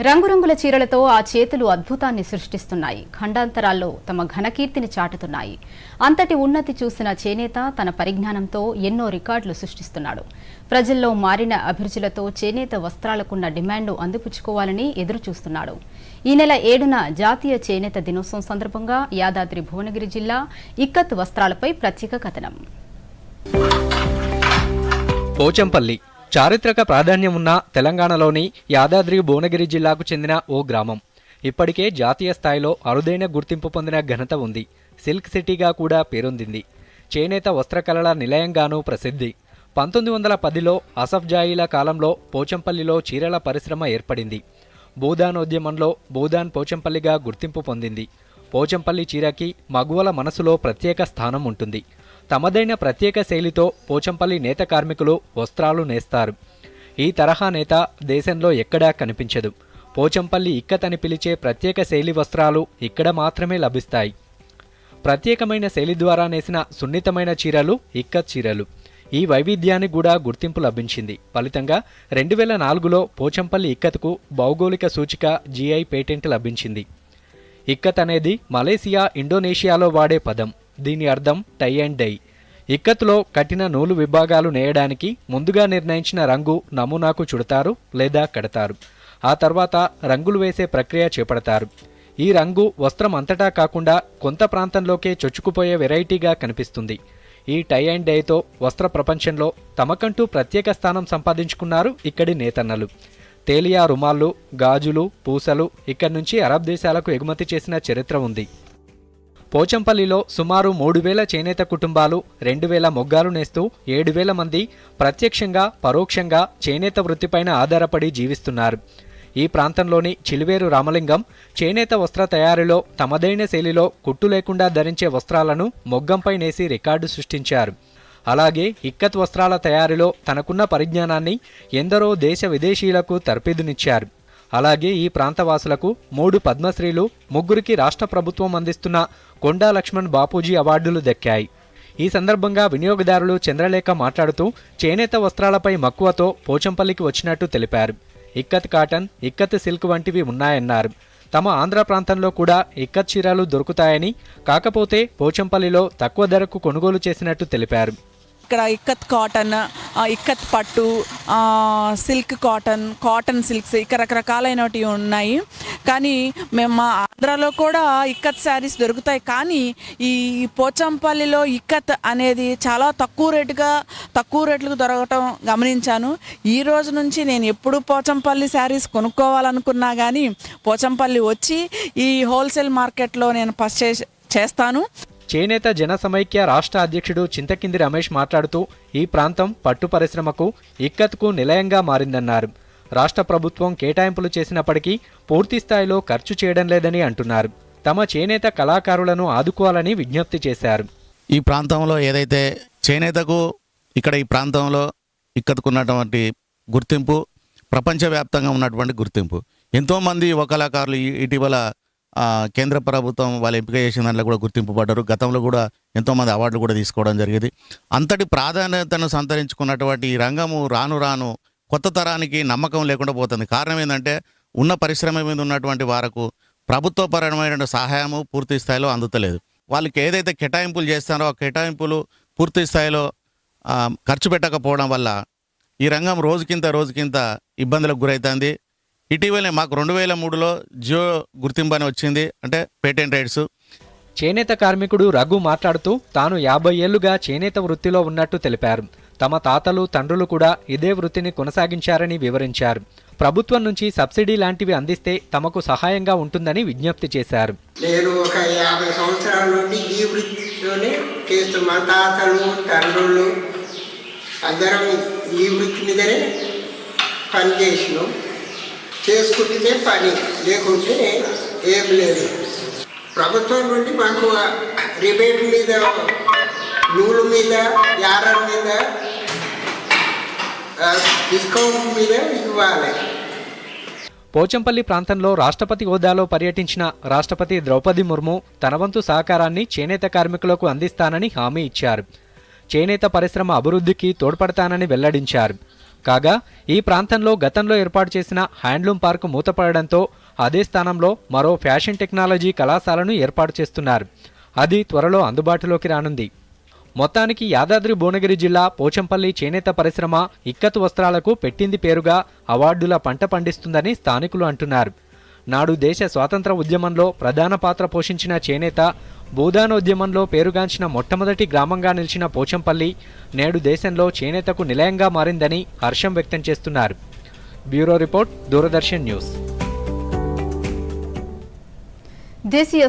రంగురంగుల చీరలతో ఆ చేతులు అద్భుతాన్ని సృష్టిస్తున్నాయి. ఖండాంతరాల్లో తమ ఘనకీర్తిని చాటుతున్నాయి. అంతటి ఉన్నతి చూసిన చేనేత తన పరిజ్ఞానంతో ఎన్నో రికార్డులు సృష్టిస్తున్నాడు. ప్రజల్లో మారిన అభిరుచులతో చేనేత వస్త్రాలకున్న డిమాండ్ అందిపుచ్చుకోవాలని ఎదురుచూస్తున్నాడు. ఈ నెల ఏడున జాతీయ చేనేత దినోత్సవం సందర్భంగా యాదాద్రి భువనగిరి జిల్లా ఇక్కత్ వస్త్రాలపై ప్రత్యేక కథనం. పోచంపల్లి చారిత్రక ప్రాధాన్యం ఉన్న తెలంగాణలోని యాదాద్రి భువనగిరి జిల్లాకు చెందిన ఓ గ్రామం. ఇప్పటికే జాతీయ స్థాయిలో అరుదైన గుర్తింపు పొందిన ఘనత ఉంది. సిల్క్ సిటీగా కూడా పేరొందింది. చేనేత వస్త్రకళల నిలయంగానూ ప్రసిద్ధి. పంతొమ్మిది వందల పదిలో అసఫ్ జాయిల కాలంలో పోచంపల్లిలో చీరల పరిశ్రమ ఏర్పడింది. భూదానోద్యమంలో భూదాన్ పోచంపల్లిగా గుర్తింపు పొందింది. పోచంపల్లి చీరకి మగువల మనసులో ప్రత్యేక స్థానం ఉంటుంది. తమదైన ప్రత్యేక శైలితో పోచంపల్లి నేత కార్మికులు వస్త్రాలు నేస్తారు. ఈ తరహా నేత దేశంలో ఎక్కడా కనిపించదు. పోచంపల్లి ఇక్కతని పిలిచే ప్రత్యేక శైలి వస్త్రాలు ఇక్కడ మాత్రమే లభిస్తాయి. ప్రత్యేకమైన శైలి ద్వారా నేసిన సున్నితమైన చీరలు ఇక్కత్ చీరలు. ఈ వైవిధ్యానికి కూడా గుర్తింపు లభించింది. ఫలితంగా రెండు వేల నాలుగులో పోచంపల్లి ఇక్కత్కు భౌగోళిక సూచిక జీఐ పేటెంట్ లభించింది. ఇక్కత్ అనేది మలేసియా ఇండోనేషియాలో వాడే పదం. దీని అర్థం టై అండ్ డై. ఇక్కత్లో కఠిన నూలు విభాగాలు నేయడానికి ముందుగా నిర్ణయించిన రంగు నమూనాకు చుడతారు లేదా కడతారు. ఆ తర్వాత రంగులు వేసే ప్రక్రియ చేపడతారు. ఈ రంగు వస్త్రం అంతటా కాకుండా కొంత ప్రాంతంలోకే చొచ్చుకుపోయే వెరైటీగా కనిపిస్తుంది. ఈ టై అండ్ డైతో వస్త్ర ప్రపంచంలో తమకంటూ ప్రత్యేక స్థానం సంపాదించుకున్నారు ఇక్కడి నేతన్నలు. తేలియా రుమాళ్ళు గాజులు పూసలు ఇక్కడి నుంచి అరబ్ దేశాలకు ఎగుమతి చేసిన చరిత్ర ఉంది. పోచంపల్లిలో సుమారు మూడు వేల చేనేత కుటుంబాలు రెండు వేల మొగ్గాలు నేస్తూ ఏడు వేల మంది ప్రత్యక్షంగా పరోక్షంగా చేనేత వృత్తిపైన ఆధారపడి జీవిస్తున్నారు. ఈ ప్రాంతంలోని చిలువేరు రామలింగం చేనేత వస్త్ర తయారీలో తమదైన శైలిలో కుట్టు లేకుండా ధరించే వస్త్రాలను మొగ్గంపై నేసి రికార్డు సృష్టించారు. అలాగే ఇక్కత్ వస్త్రాల తయారీలో తనకున్న పరిజ్ఞానాన్ని ఎందరో దేశ విదేశీయులకు తర్పిదునిచ్చారు. అలాగే ఈ ప్రాంతవాసులకు మూడు పద్మశ్రీలు ముగ్గురికి రాష్ట్ర ప్రభుత్వం అందిస్తున్న కొండా లక్ష్మణ్ బాపూజీ అవార్డులు దక్కాయి. ఈ సందర్భంగా వినియోగదారులు చంద్రలేఖ మాట్లాడుతూ చేనేత వస్త్రాలపై మక్కువతో పోచంపల్లికి వచ్చినట్టు తెలిపారు. ఇక్కత్ కాటన్ ఇక్కత్ సిల్క్ వంటివి ఉన్నాయన్నారు. తమ ఆంధ్ర ప్రాంతంలో కూడా ఇక్కత్ చీరలు దొరుకుతాయని కాకపోతే పోచంపల్లిలో తక్కువ ధరకు కొనుగోలు చేసినట్టు తెలిపారు. ఇక్కడ ఇక్కత్ కాటన్ ఇక్కత్ పట్టు సిల్క్ కాటన్ కాటన్ సిల్క్స్ ఇక్కడ రకరకాలైనవి ఉన్నాయి. కానీ మేము మా ఆంధ్రాలో కూడా ఇక్కత్ శారీస్ దొరుకుతాయి. కానీ ఈ పోచంపల్లిలో ఇక్కత్ అనేది చాలా తక్కువ రేటుగా తక్కువ రేట్లకు దొరకటం గమనించాను. ఈ రోజు నుంచి నేను ఎప్పుడు పోచంపల్లి శారీస్ కొనుక్కోవాలనుకున్నా కానీ పోచంపల్లి వచ్చి ఈ హోల్సేల్ మార్కెట్లో నేను పర్చేస్ చేస్తాను. చేనేత జన సమైక్య రాష్ట్ర అధ్యక్షుడు చింతకింది రమేష్ మాట్లాడుతూ ఈ ప్రాంతం పట్టు పరిశ్రమకు ఇక్కత్కు నిలయంగా మారిందన్నారు. రాష్ట్ర ప్రభుత్వం కేటాయింపులు చేసినప్పటికీ పూర్తి స్థాయిలో ఖర్చు చేయడం లేదని అంటున్నారు. తమ చేనేత కళాకారులను ఆదుకోవాలని విజ్ఞప్తి చేశారు. ఈ ప్రాంతంలో ఏదైతే చేనేతకు ఇక్కడ ఈ ప్రాంతంలో ఇక్కత్కున్నటువంటి గుర్తింపు ప్రపంచవ్యాప్తంగా ఉన్నటువంటి గుర్తింపు. ఎంతోమంది యువ కళాకారులు ఇటీవల కేంద్ర ప్రభుత్వం వాళ్ళు ఎంపిక చేసిన దాంట్లో కూడా గుర్తింపు పడ్డారు గతంలో కూడా ఎంతోమంది అవార్డులు కూడా తీసుకోవడం జరిగింది. అంతటి ప్రాధాన్యతను సంతరించుకున్నటువంటి ఈ రంగము రాను రాను కొత్త తరానికి నమ్మకం లేకుండా పోతుంది. కారణం ఏంటంటే ఉన్న పరిశ్రమ మీద ఉన్నటువంటి వారకు ప్రభుత్వపరమైనటువంటి సహాయము పూర్తి స్థాయిలో అందుతలేదు. వాళ్ళకి ఏదైతే కేటాయింపులు చేస్తారో ఆ కేటాయింపులు పూర్తి స్థాయిలో ఖర్చు పెట్టకపోవడం వల్ల ఈ రంగం రోజుకింత రోజుకింత ఇబ్బందులకు గురవుతుంది ఇటీవలే మాకు రెండు వేల మూడులో జియో గుర్తింపు అని వచ్చింది. అంటే పేటెంట్ రైట్స్. చేనేత కార్మికుడు రఘు మాట్లాడుతూ తాను యాభై ఏళ్ళుగా చేనేత వృత్తిలో ఉన్నట్టు తెలిపారు. తమ తాతలు తండ్రులు కూడా ఇదే వృత్తిని కొనసాగించారని వివరించారు. ప్రభుత్వం నుంచి సబ్సిడీ లాంటివి అందిస్తే తమకు సహాయంగా ఉంటుందని విజ్ఞప్తి చేశారు. నేను ఒక యాభై సంవత్సరాల నుండి ఈ వృత్తిలోనే చేస్తూ మా తాతలు తండ్రులు అందరం ఈ వృత్తి మీదనే పని చేసినాం చేసుకుంటేనే పని లేకుంటే ఏం లేదు. ప్రభుత్వం నుండి మాకు రిబేట్ మీద నూలు మీద యారం మీద డిస్కౌంట్ మీద ఇవ్వాలి. పోచంపల్లి ప్రాంతంలో రాష్ట్రపతి హోదాలో పర్యటించిన రాష్ట్రపతి ద్రౌపది ముర్ము తనవంతు సహకారాన్ని చేనేత కార్మికులకు అందిస్తానని హామీ ఇచ్చారు. చేనేత పరిశ్రమ అభివృద్ధికి తోడ్పడతానని వెల్లడించారు. కాగా ఈ ప్రాంతంలో గతంలో ఏర్పాటు చేసిన హ్యాండ్లూమ్ పార్క్ మూతపడడంతో అదే స్థానంలో మరో ఫ్యాషన్ టెక్నాలజీ కళాశాలను ఏర్పాటు చేస్తున్నారు. అది త్వరలో అందుబాటులోకి రానుంది. మొత్తానికి యాదాద్రి భువనగిరి జిల్లా పోచంపల్లి చేనేత పరిశ్రమ ఇక్కత్ వస్త్రాలకు పెట్టింది పేరుగా అవార్డుల పంట పండిస్తుందని స్థానికులు అంటున్నారు. నాడు దేశ స్వాతంత్ర ఉద్యమంలో ప్రధాన పాత్ర పోషించిన చేనేత భూదానోద్యమంలో పేరుగాంచిన మొట్టమొదటి గ్రామంగా నిలిచిన పోచంపల్లి నేడు దేశంలో చేనేతకు నిలయంగా మారిందని హర్షం వ్యక్తం చేస్తున్నారు. Bureau report Doordarshan news. దేశీయ